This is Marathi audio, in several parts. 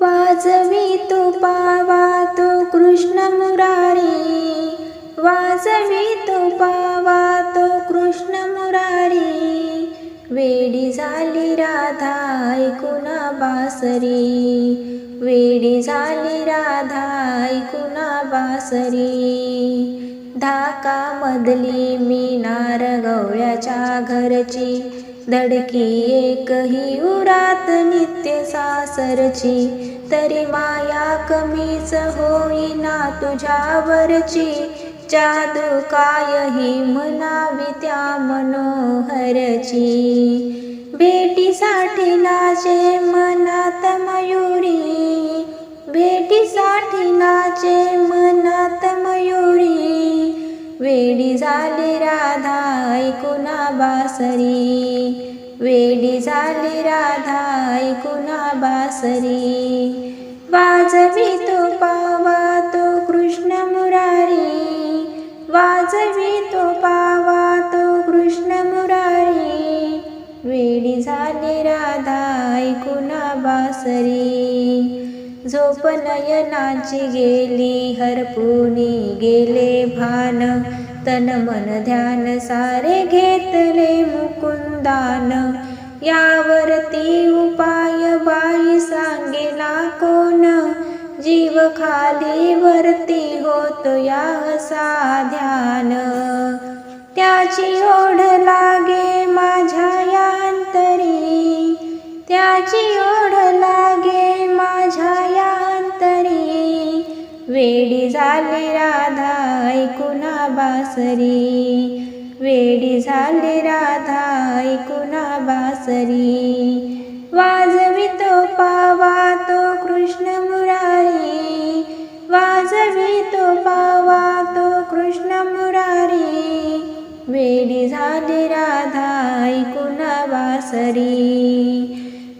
वाजवी तू पावा तो कृष्ण मुरारी. वाजवी तू पावा तो कृष्ण मुरारी. वेडी झाली राधा ऐकुना बासरी. वेडी झाली राधा ऐकुना बासरी. धाका मधली मीनार गवळ्याच्या घरची. धडकी एकही उरात नित्य सासरची. तरी माया कमीच होईना तुझ्यावरची. जादू कायही म्हणावी त्या मनोहरची. भेटीसाठी नाचे मनात मयुरी. भेटीसाठी नाचे वेडी झाली राधा ऐकुना बासरी. वेडी झाली राधा ऐकुना बासरी. वाजवी तो पावा तो कृष्ण मुरारी. वाजवी तो पावा तो कृष्ण मुरारी. वेडी झाली राधा ऐकुना बासरी. झोप नयनाची गेली हरपुनी गेले भान. तन मन ध्यान सारे घेतले मुकुंदान. यावरती उपाय बाई सांगेला कोण? जीव खाली वरती होतो या असा ध्यान. त्याची ओढ लागे माझ्या यांतरी. त्याची ओढ लागे वेडी झाली राधा ऐकुना बासरी. वेडी झाली राधा ऐकुना बासरी. वाजवितो पावा तो कृष्ण मुरारी. वाजवितो पावा तो कृष्ण मुरारी. वेडी झाली राधा ऐकुना बासरी.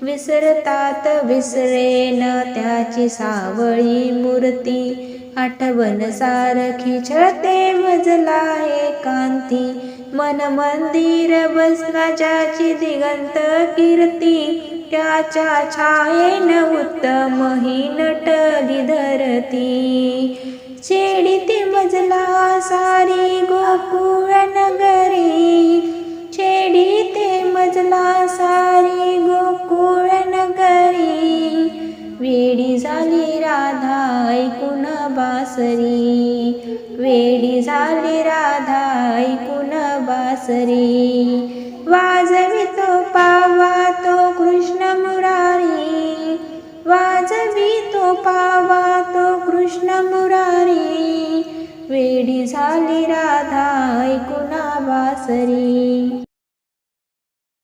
विसरतात विसरेन त्याची सावळी मूर्ती. आठवण सारखी छळते मजला एकांती. मन मंदिर बसला ज्याची दिगंत कीर्ती. त्याच्या छायेन उत्तम ही नटली धरती. छेडिते मजला सारी गोकुळ नगरी. छेडिते मजला सारी गोकुळ नगरी. वेडी झाली राधा ऐकून बासरी. वेडी झाली राधा ऐकून बासरी. वाजवितो पावा तो कृष्ण मुरारी. वाजवितो पावा तो कृष्ण मुरारी. वेडी झाली राधा ऐकून बासरी.